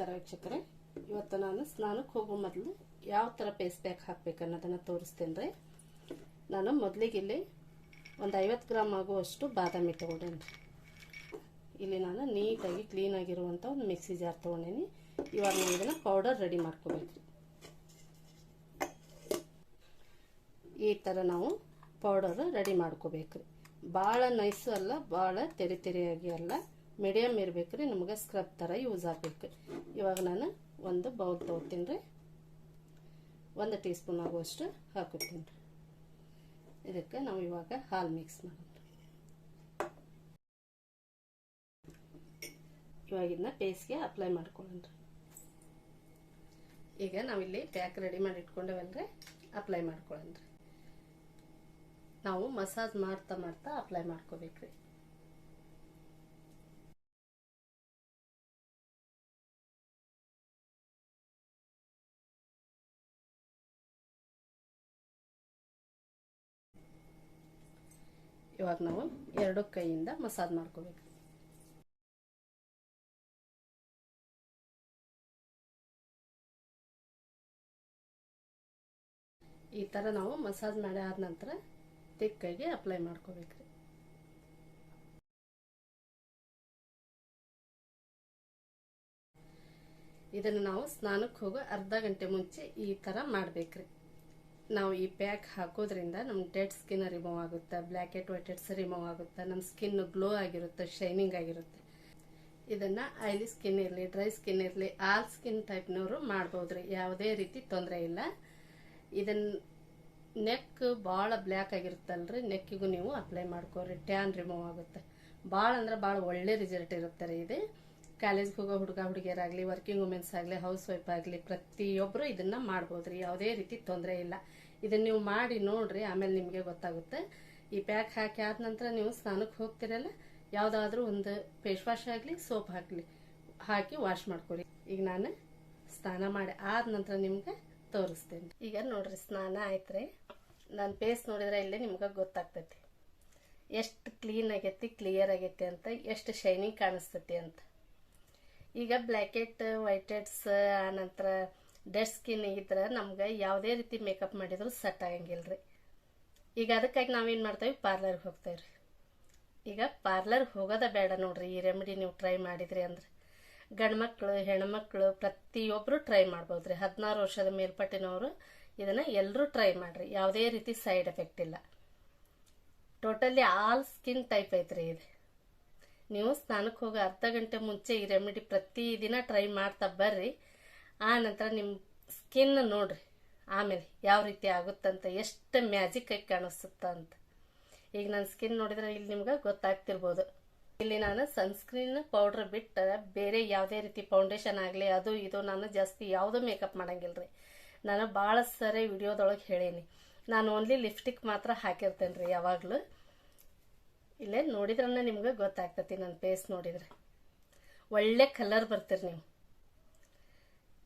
ನಮಸ್ಕಾರ ವೀಕ್ಷಕರೇ, ಇವತ್ತು ನಾನು ಸ್ನಾನಕ್ಕೆ ಹೋಗೋ ಮೊದಲು ಯಾವ ಥರ ಪೇಸ್ಟ್ ಪ್ಯಾಕ್ ಹಾಕಬೇಕು ಅನ್ನೋದನ್ನು ತೋರಿಸ್ತೇನೆ ರೀ. ನಾನು ಮೊದಲಿಗೆ ಇಲ್ಲಿ ಒಂದು ಐವತ್ತು ಗ್ರಾಮ್ ಆಗುವಷ್ಟು ಬಾದಾಮಿ ತೊಗೊಂಡೇನಿ ಇಲ್ಲಿ ನಾನು ನೀಟಾಗಿ ಕ್ಲೀನಾಗಿರುವಂಥ ಒಂದು ಮಿಕ್ಸಿ ಜಾರ್ ತೊಗೊಂಡೇನಿ. ಇವಾಗ ನಾನು ಇದನ್ನು ಪೌಡರ್ ರೆಡಿ ಮಾಡ್ಕೋಬೇಕು ಈ ಥರ ನಾವು ಪೌಡರ್ ರೆಡಿ ಮಾಡ್ಕೋಬೇಕು ಭಾಳ ನೈಸು ಅಲ್ಲ ಭಾಳ ತೆರೆ ತೆರೆಯಾಗಿ ಅಲ್ಲ. ಮೀಡಿಯಮ್ ಇರಬೇಕು ರೀ ನಮಗೆ ಸ್ಕ್ರಬ್ ಥರ ಯೂಸ್ ಆಗಬೇಕು. ಇವಾಗ ನಾನು ಒಂದು ಬೌಲ್ ತೊಗೋತೀನಿ ರೀ. ಒಂದು ಟೀ ಸ್ಪೂನ್ ಆಗುವಷ್ಟು ಹಾಕುತ್ತೀನಿ ರೀ. ಇದಕ್ಕೆ ನಾವು ಇವಾಗ ಹಾಲು ಮಿಕ್ಸ್ ಮಾಡೋಣ ಇವಾಗ ಇದನ್ನ ಪೇಸ್ಗೆ ಅಪ್ಲೈ ಮಾಡ್ಕೊಳ್ಳೋಣ ಈಗ ನಾವಿಲ್ಲಿ ಪ್ಯಾಕ್ ರೆಡಿ ಮಾಡಿ ಇಟ್ಕೊಂಡೇವಲ್ರಿ ಅಪ್ಲೈ ಮಾಡ್ಕೊಳ್ಳೋಣ ರೀ. ನಾವು ಮಸಾಜ್ ಮಾಡ್ತಾ ಮಾಡ್ತಾ ಅಪ್ಲೈ ಮಾಡ್ಕೋಬೇಕ್ರಿ. ಇವಾಗ ನಾವು ಎರಡು ಕೈಯಿಂದ ಮಸಾಜ್ ಮಾಡ್ಕೋಬೇಕು. ಈ ಥರ ನಾವು ಮಸಾಜ್ ಮಾಡಿ ಆದ ನಂತರ ತಿಕ್ಕೈಗೆ ಅಪ್ಲೈ ಮಾಡ್ಕೋಬೇಕ್ರಿ ಇದನ್ನು ನಾವು ಸ್ನಾನಕ್ಕೆ ಹೋಗೋ ಅರ್ಧ ಗಂಟೆ ಮುಂಚೆ ಈ ಥರ ಮಾಡಬೇಕ್ರಿ ನಾವು ಈ ಪ್ಯಾಕ್ ಹಾಕೋದ್ರಿಂದ ನಮ್ಮ ಡೆಡ್ ಸ್ಕಿನ್ ರಿಮೂವ್ ಆಗುತ್ತೆ black head white heads remove ಆಗುತ್ತೆ ನಮ್ಮ ಸ್ಕಿನ್ ಗ್ಲೋ ಆಗಿರುತ್ತೆ, ಶೈನಿಂಗ್ ಆಗಿರುತ್ತೆ. ಇದನ್ನು ಆಯ್ಲಿ ಸ್ಕಿನ್ ಇರಲಿ, ಡ್ರೈ ಸ್ಕಿನ್ ಇರಲಿ, ಆಲ್ ಸ್ಕಿನ್ ಟೈಪ್ನವರು ಮಾಡ್ಬೋದ್ರಿ, ಯಾವುದೇ ರೀತಿ ತೊಂದರೆ ಇಲ್ಲ. ಇದನ್ನು ನೆಕ್ ಭಾಳ ಬ್ಲ್ಯಾಕ್ ಆಗಿರುತ್ತಲ್ರಿ, ನೆಕ್ಕಿಗೂ ನೀವು ಅಪ್ಲೈ ಮಾಡ್ಕೋರಿ, ಟ್ಯಾನ್ ರಿಮೂವ್ ಆಗುತ್ತೆ. ಭಾಳ ಅಂದ್ರೆ ಭಾಳ ಒಳ್ಳೆ ರಿಸಲ್ಟ್ ಇರುತ್ತೆ ರೀ ಇದು. ಕಾಲೇಜ್ಗೆ ಹೋಗೋ ಹುಡುಗ, ಹುಡುಗಿಯರಾಗಲಿ ವರ್ಕಿಂಗ್ ವುಮೆನ್ಸ್ ಆಗಲಿ ಹೌಸ್ ವೈಫ್ ಆಗಲಿ ಪ್ರತಿಯೊಬ್ಬರು ಇದನ್ನು ಮಾಡ್ಬೋದ್ರಿ. ಯಾವುದೇ ರೀತಿ ತೊಂದರೆ ಇಲ್ಲ. ಇದನ್ನು ನೀವು ಮಾಡಿ ನೋಡ್ರಿ, ಆಮೇಲೆ ನಿಮಗೆ ಗೊತ್ತಾಗುತ್ತೆ. ಈ ಪ್ಯಾಕ್ ಹಾಕಿ ಆದ ನಂತರ ನೀವು ಸ್ನಾನಕ್ಕೆ ಹೋಗ್ತಿರಲ್ಲ, ಯಾವುದಾದ್ರೂ ಒಂದು ಫೇಸ್ ವಾಶ್ ಆಗಲಿ ಸೋಪ್ ಹಾಕಲಿ, ಹಾಕಿ ವಾಶ್ ಮಾಡ್ಕೊರಿ ಈಗ ನಾನು ಸ್ನಾನ ಮಾಡಿ ಆದ ನಂತರ ನಿಮ್ಗೆ ತೋರಿಸ್ತೇನೆ. ಈಗ ನೋಡ್ರಿ, ಸ್ನಾನ ಆಯ್ತ್ರಿ. ನನ್ನ ಫೇಸ್ ನೋಡಿದ್ರೆ ಇಲ್ಲೇ ನಿಮ್ಗೆ ಗೊತ್ತಾಗ್ತೈತಿ. ಎಷ್ಟು ಕ್ಲೀನ್ ಆಗೈತಿ ಕ್ಲಿಯರ್ ಆಗೈತಿ ಅಂತ, ಎಷ್ಟು ಶೈನಿಂಗ್ ಕಾಣಿಸ್ತೈತಿ ಅಂತ. ಈಗ ಬ್ಲ್ಯಾಕೆಟ್ ವೈಟ್ ಹೆಡ್ಸ್ ಆನಂತರ ಡೆಡ್ ಸ್ಕಿನ್ ಇದ್ರೆ ನಮ್ಗೆ ಯಾವುದೇ ರೀತಿ ಮೇಕಪ್ ಮಾಡಿದ್ರು ಸೆಟ್ ಆಗಂಗಿಲ್ಲ ರೀ ಈಗ ಅದಕ್ಕಾಗಿ ನಾವೇನು ಮಾಡ್ತೇವೆ? ಪಾರ್ಲರ್ಗೆ ಹೋಗ್ತೇವೆ ರೀ ಈಗ ಪಾರ್ಲರ್ಗೆ ಹೋಗೋದ ಬೇಡ ನೋಡ್ರಿ. ಈ ರೆಮಿಡಿ ನೀವು ಟ್ರೈ ಮಾಡಿದ್ರಿ ಅಂದ್ರೆ. ಗಂಡ್ಮಕ್ಳು ಹೆಣ್ಮಕ್ಳು ಪ್ರತಿಯೊಬ್ಬರು ಟ್ರೈ ಮಾಡ್ಬೋದು ರೀ ಹದಿನಾರು ವರ್ಷದ ಮೇಲ್ಪಟ್ಟಿನವರು ಇದನ್ನು ಎಲ್ಲರೂ ಟ್ರೈ ಮಾಡ್ರಿ. ಯಾವುದೇ ರೀತಿ ಸೈಡ್ ಎಫೆಕ್ಟ್ ಇಲ್ಲ. ಟೋಟಲಿ ಆಲ್ ಸ್ಕಿನ್ ಟೈಪ್ ಐತ್ರಿ ಇದು. ನೀವು ಸ್ನಾನಕ್ಕೆ ಹೋಗೋ ಅರ್ಧ ಗಂಟೆ ಮುಂಚೆ ಈ ರೆಮಿಡಿ ಪ್ರತಿದಿನ ಟ್ರೈ ಮಾಡ್ತಾ ಬರ್ರಿ. ಆ ನಂತರ ನಿಮ್ಮ ಸ್ಕಿನ್ ನೋಡ್ರಿ. ಆಮೇಲೆ ಯಾವ ರೀತಿ ಆಗುತ್ತಂತ, ಎಷ್ಟು ಮ್ಯಾಜಿಕ್ ಆಗಿ ಕಾಣಿಸುತ್ತ ಅಂತ ಈಗ ನನ್ನ ಸ್ಕಿನ್ ನೋಡಿದ್ರೆ ಇಲ್ಲಿ ನಿಮ್ಗೆ ಗೊತ್ತಾಗ್ತಿರ್ಬೋದು. ಇಲ್ಲಿ ನಾನು ಸನ್ಸ್ಕ್ರೀನ್ ಪೌಡ್ರ್ ಬಿಟ್ಟು ಬೇರೆ ಯಾವುದೇ ರೀತಿ ಫೌಂಡೇಶನ್ ಆಗಲಿ, ಅದು ಇದು, ನಾನು ಜಾಸ್ತಿ ಯಾವುದೂ ಮೇಕಪ್ ಮಾಡಂಗಿಲ್ಲ ರೀ ನಾನು ಭಾಳ ಸರಿ ವಿಡಿಯೋದೊಳಗೆ ಹೇಳೀನಿ. ನಾನು ಓನ್ಲಿ ಲಿಪ್ಸ್ಟಿಕ್ ಮಾತ್ರ ಹಾಕಿರ್ತೇನೆ ರೀ ಯಾವಾಗಲೂ. ಇಲ್ಲೇ ನೋಡಿದ್ರೆ ನಿಮ್ಗೆ ಗೊತ್ತಾಗ್ತತಿ ನನ್ನ ಫೇಸ್ ನೋಡಿದ್ರೆ. ಒಳ್ಳೆ ಕಲರ್ ಬರ್ತೀರಿ ನೀವು.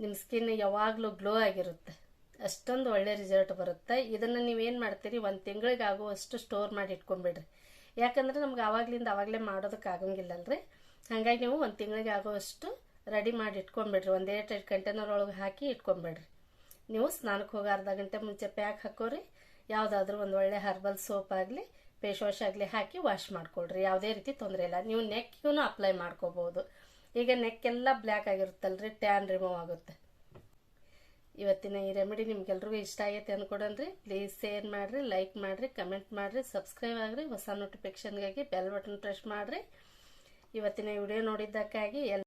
ನಿಮ್ಮ ಸ್ಕಿನ್ ಯಾವಾಗಲೂ ಗ್ಲೋ ಆಗಿರುತ್ತೆ. ಅಷ್ಟೊಂದು ಒಳ್ಳೆ ರಿಸಲ್ಟ್ ಬರುತ್ತೆ. ಇದನ್ನು ನೀವೇನು ಮಾಡ್ತೀರಿ? ಒಂದು ತಿಂಗಳಿಗೆ ಆಗುವಷ್ಟು ಸ್ಟೋರ್ ಮಾಡಿ ಇಟ್ಕೊಂಡ್ಬಿಡ್ರಿ. ಯಾಕಂದ್ರೆ ನಮ್ಗೆ ಆವಾಗ್ಲಿಂದ ಆವಾಗಲೇ ಮಾಡೋದಕ್ಕೆ ಆಗಂಗಿಲ್ಲಲ್ರಿ. ಹಾಗಾಗಿ ನೀವು ಒಂದು ತಿಂಗಳಿಗೆ ಆಗುವಷ್ಟು ರೆಡಿ ಮಾಡಿ ಇಟ್ಕೊಂಬಿಡ್ರಿ ಎರಡು ಎರಡು ಕಂಟೈನರ್ ಒಳಗೆ ಹಾಕಿ ಇಟ್ಕೊಂಬೇಡ್ರಿ ನೀವು ಸ್ನಾನಕ್ಕೆ ಹೋಗಿ ಅರ್ಧ ಗಂಟೆ ಮುಂಚೆ ಪ್ಯಾಕ್ ಹಾಕೋರಿ. ಯಾವುದಾದ್ರೂ ಒಂದು ಒಳ್ಳೆ ಹರ್ಬಲ್ ಸೋಪ್ ಆಗಲಿ ಫೇಸ್ ವಾಶ್ ಆಗಲಿ ಹಾಕಿ ವಾಶ್ ಮಾಡ್ಕೊಳ್ರಿ. ಯಾವುದೇ ರೀತಿ ತೊಂದರೆ ಇಲ್ಲ. ನೀವು ನೆಕ್ಗೂ ಅಪ್ಲೈ ಮಾಡ್ಕೋಬೋದು. ಈಗ ನೆಕ್ಕೆಲ್ಲ ಬ್ಲ್ಯಾಕ್ ಆಗಿರುತ್ತಲ್ರಿ ಟ್ಯಾನ್ ರಿಮೂವ್ ಆಗುತ್ತೆ. ಇವತ್ತಿನ ಈ ರೆಮಿಡಿ ನಿಮ್ಗೆಲ್ರಿಗೂ ಇಷ್ಟ ಆಗೈತೆ ಅಂದ್ಕೊಡನ್ರಿ ಪ್ಲೀಸ್ ಶೇರ್ ಮಾಡಿರಿ ಲೈಕ್ ಮಾಡಿರಿ ಕಮೆಂಟ್ ಮಾಡಿರಿ ಸಬ್ಸ್ಕ್ರೈಬ್ ಆಗಿರಿ. ಹೊಸ ನೋಟಿಫಿಕೇಷನ್ಗಾಗಿ ಬೆಲ್ ಬಟನ್ ಪ್ರೆಸ್ ಮಾಡಿರಿ. ಇವತ್ತಿನ ವಿಡಿಯೋ ನೋಡಿದ್ದಕ್ಕಾಗಿ ಎಲ್ಲ